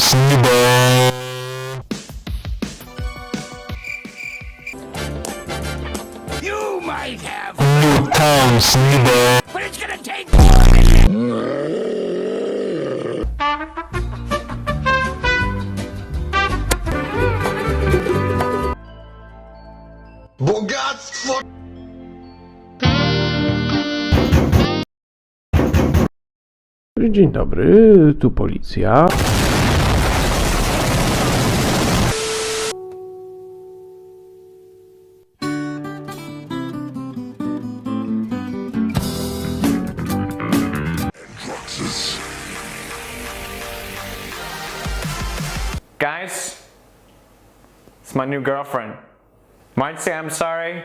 Town You might have, Town but it's gonna take Bogactwo! Dzień dobry, tu policja. Guys, it's my new girlfriend. Might say I'm sorry.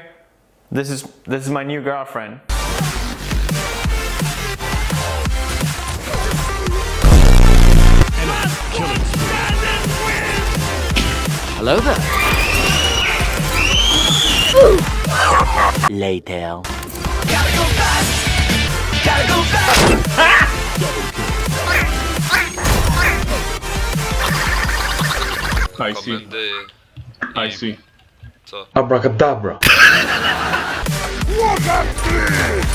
This is this is my new girlfriend. Hello there. Later. Ah! I see. i i see. co? Abracadabra.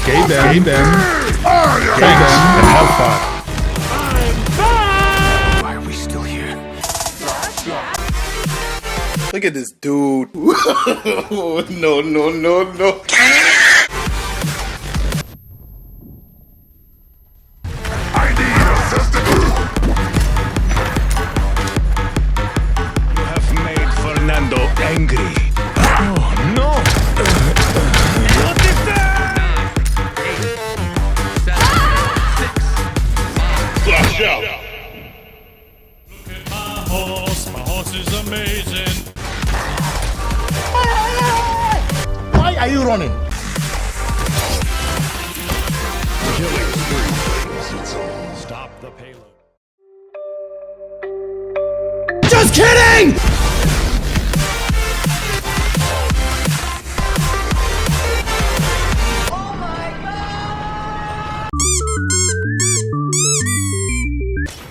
Gaben. Gaben. Gaben. And how far? Look at this dude. no, no, no, no. Horse. My horse is amazing. Why are you running? Stop the payload. Just kidding!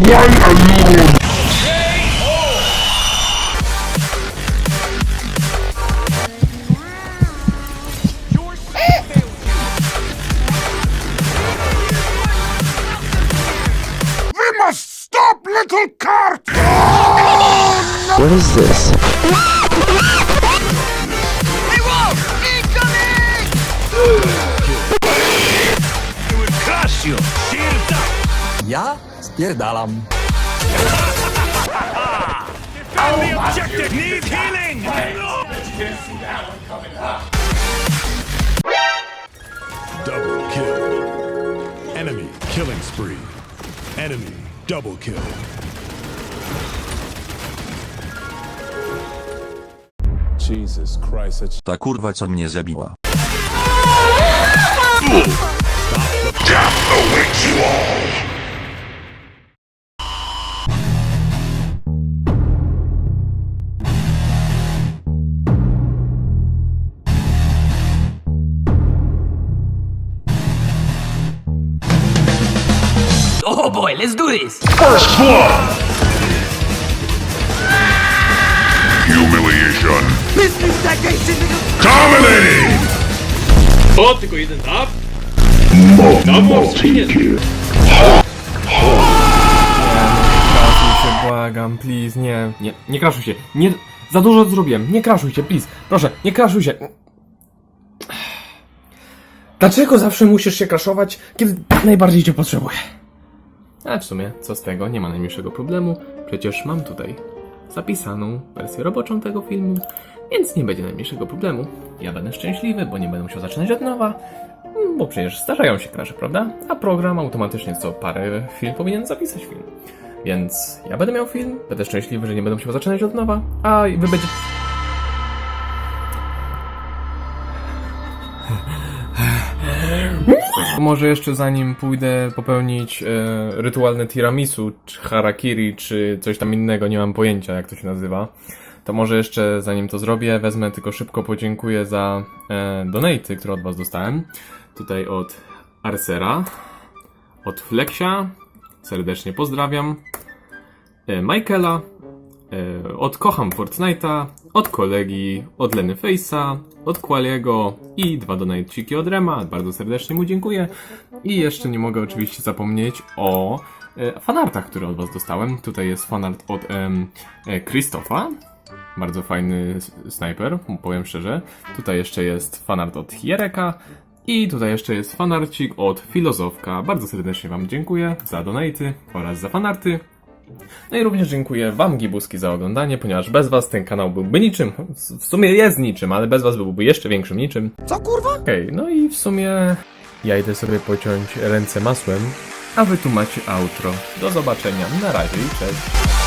We must stop little cart! What is this? Ja spierdalam. Defend the objective! Need healing! Double kill. Enemy killing spree. Enemy double kill. Jesus Christ, that's Ta kurwa co mnie zabiła. Oh boy, let's do this. Humiliation! Dominating! O, tylko jeden tap? Double kill. Kraszuj się, błagam, please, nie, nie, nie kraszuj się, nie, za dużo zrobiłem, nie kraszuj się, please, proszę, nie kraszuj się. Dlaczego zawsze musisz się kraszować, kiedy najbardziej cię potrzebuję? A w sumie, co z tego, nie ma najmniejszego problemu, przecież mam tutaj zapisaną wersję roboczą tego filmu, więc nie będzie najmniejszego problemu. Ja będę szczęśliwy, bo nie będę musiał zaczynać od nowa, bo przecież zdarzają się krasze, prawda? A program automatycznie co parę chwil powinien zapisać film. Więc ja będę miał film, będę szczęśliwy, że nie będę musiał zaczynać od nowa, a wy będziecie... Może jeszcze zanim pójdę popełnić e, rytualne tiramisu, czy harakiri, czy coś tam innego, nie mam pojęcia jak to się nazywa, to może jeszcze zanim to zrobię, wezmę tylko szybko podziękuję za e, donaty, które od was dostałem. Tutaj od Arcera, od Flexia, serdecznie pozdrawiam, e, Michaela, e, od Kocham Fortnite'a, od kolegi, od Leny Face'a, od Qualiego i dwa donateciki od Rema, bardzo serdecznie mu dziękuję. I jeszcze nie mogę oczywiście zapomnieć o e, fanartach, które od was dostałem. Tutaj jest fanart od em, e, Krzysztofa, bardzo fajny snajper, powiem szczerze. Tutaj jeszcze jest fanart od Jereka. I tutaj jeszcze jest fanarcik od Filozofka. Bardzo serdecznie Wam dziękuję za donaty oraz za fanarty. No i również dziękuję Wam, Gibuski, za oglądanie, ponieważ bez Was ten kanał byłby niczym. W sumie jest niczym, ale bez Was byłby jeszcze większym niczym. Co kurwa? Okej, no i w sumie ja idę sobie pociąć ręce masłem, a Wy tu macie outro. Do zobaczenia, na razie i cześć.